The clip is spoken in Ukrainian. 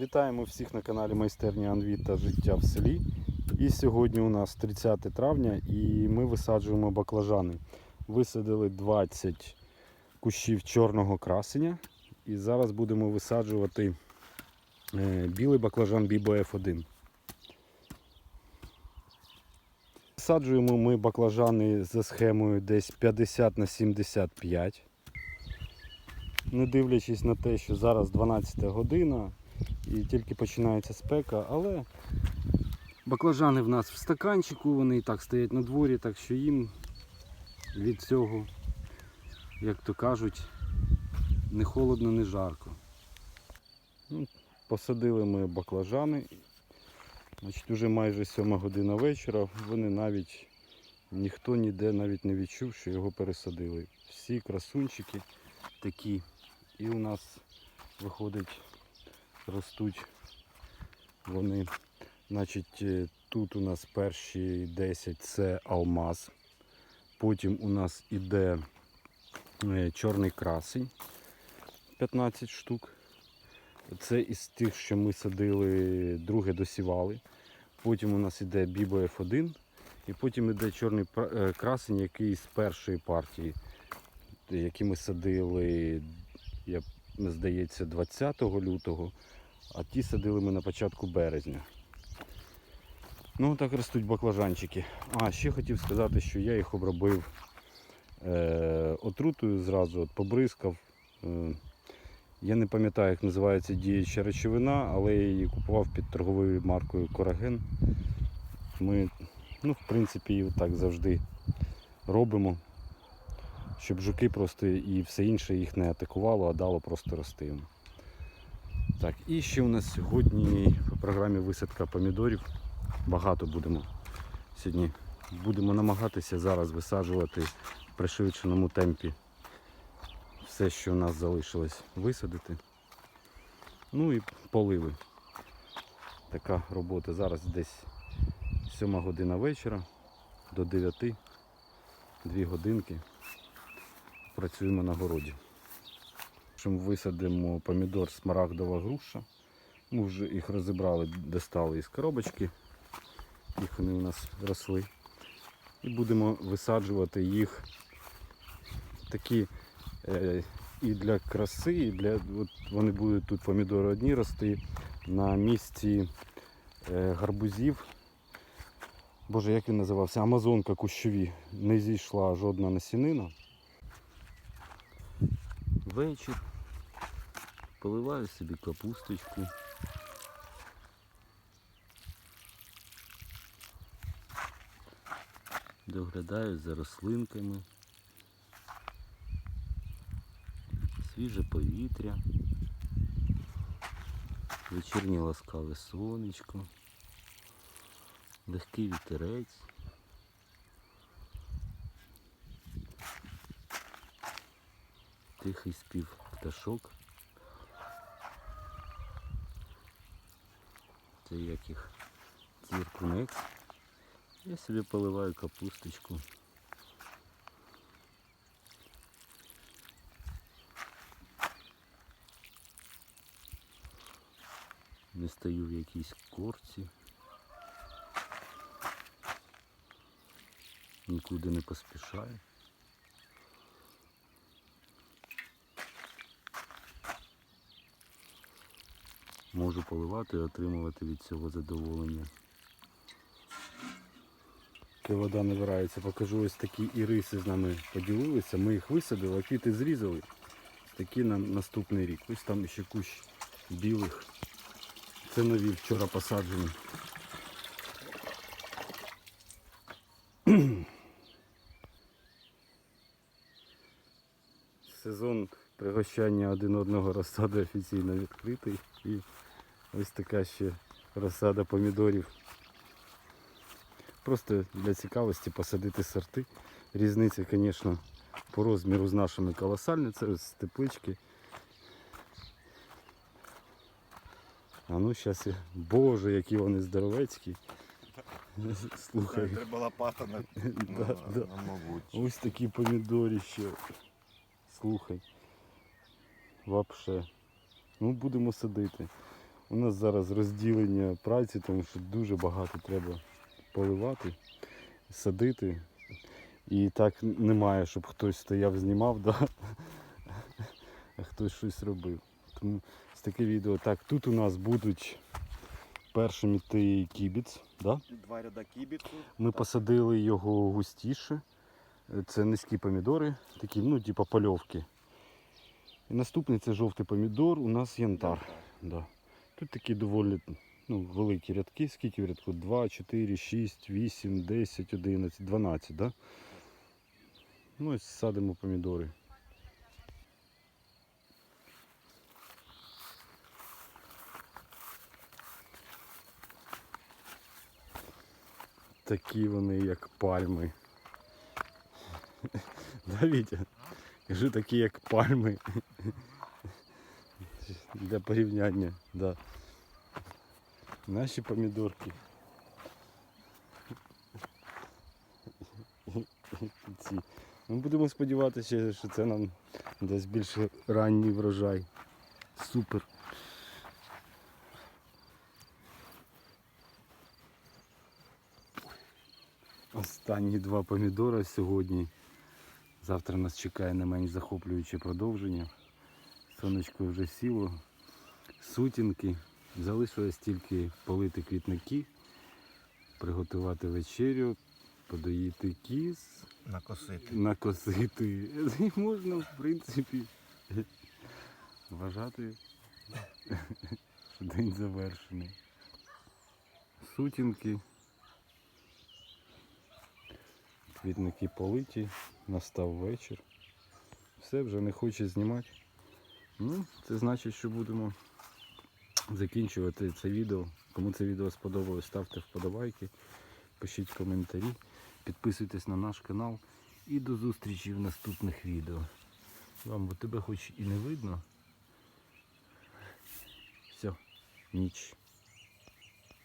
Вітаємо всіх на каналі Майстерня Анвіт та життя в селі. І сьогодні у нас 30 травня і ми висаджуємо баклажани. Висадили 20 кущів чорного красеня. І зараз будемо висаджувати е, білий баклажан Bibo F1. Висаджуємо ми баклажани за схемою десь 50 на 75 не дивлячись на те, що зараз 12 година і тільки починається спека, але баклажани в нас в стаканчику, вони і так стоять на дворі, так що їм від цього, як то кажуть, не холодно, не жарко. Ну, Посадили ми баклажани. Значить, Уже майже 7 година вечора. Вони навіть ніхто ніде навіть не відчув, що його пересадили. Всі красунчики такі. І у нас виходить, ростуть вони. Значить, е, тут у нас перші 10 це алмаз. Потім у нас іде е, чорний красень 15 штук. Це із тих, що ми садили, друге досівали. Потім у нас іде Бібо F1. І потім іде чорний е, красень, який з першої партії, які ми садили я, здається, 20 лютого, а ті садили ми на початку березня. Ну, так ростуть баклажанчики. А, ще хотів сказати, що я їх обробив е, отрутою зразу, от, побризкав. Е, я не пам'ятаю, як називається діюча речовина, але я її купував під торговою маркою Кораген. Ми, ну, в принципі, і так завжди робимо щоб жуки просто і все інше їх не атакувало, а дало просто рости. Так, і ще у нас сьогодні в програмі висадка помідорів. Багато будемо сьогодні. Будемо намагатися зараз висаджувати в пришвидшеному темпі все, що у нас залишилось висадити. Ну і поливи. Така робота. Зараз десь 7 година вечора до 9, 2 годинки працюємо на городі. Чим висадимо помідор смарагдова груша. Ми вже їх розібрали, достали із коробочки. Їх вони у нас росли. І будемо висаджувати їх такі е, і для краси, і для. От вони будуть тут помідори одні рости на місці е, гарбузів. Боже, як він називався? Амазонка кущові. Не зійшла жодна насінина. Вечір. Поливаю собі капусточку. Доглядаю за рослинками. Свіже повітря. Вечірнє ласкаве сонечко. Легкий вітерець. Тихий спів пташок. Це як їх. Я собі поливаю капусточку. Не стою в якійсь корці. Нікуди не поспішаю. Можу поливати і отримувати від цього задоволення. Поки вода набирається, покажу ось такі іриси з нами поділилися. Ми їх висадили, а квіти зрізали. Такі на наступний рік. Ось там ще кущ білих. Це нові вчора посаджені. Сезон пригощання один одного розсади офіційно відкритий. Ось така ще розсада помідорів. Просто для цікавості посадити сорти. Різниця, звісно, по розміру з нашими колосальна. Це ось теплички. А ну зараз я... Боже, які вони здоровецькі. Слухай. Треба лопата на, Да, да. Ось такі помідорі ще. Слухай. Вообще. Ну будемо садити. У нас зараз розділення праці, тому що дуже багато треба поливати, садити. І так немає, щоб хтось стояв, знімав, да? а хтось щось робив. Тому з таке відео. Так, тут у нас будуть першим іти кібіц. Да? Два ряда кібіцу. Ми посадили його густіше. Це низькі помідори, такі, ну, типу польовки. І наступний це жовтий помідор, у нас янтар. Да. Тут такі доволі ну, великі рядки. Скільки в рядку? 2, 4, 6, 8, 10, 11, 12, да? Ну, ось садимо помідори. Такі вони, як пальми. Да, Вітя? Кажу, такі як пальми. Для порівняння, да. Наші помідорки. Ці. Ми будемо сподіватися, що це нам дасть більше ранній врожай. Супер. Останні два помідора сьогодні. Завтра нас чекає не менш захоплююче продовження. Сонечко вже сіло, сутінки. Залишилось тільки полити квітники, приготувати вечерю, подоїти кіз, Накосити. накосити. І можна, в принципі, вважати, що день завершений. Сутінки. Квітники политі, настав вечір. Все вже не хоче знімати. Ну, це значить, що будемо закінчувати це відео. Кому це відео сподобалось, ставте вподобайки, пишіть коментарі, підписуйтесь на наш канал і до зустрічі в наступних відео. Вам бо тебе хоч і не видно. Все, ніч.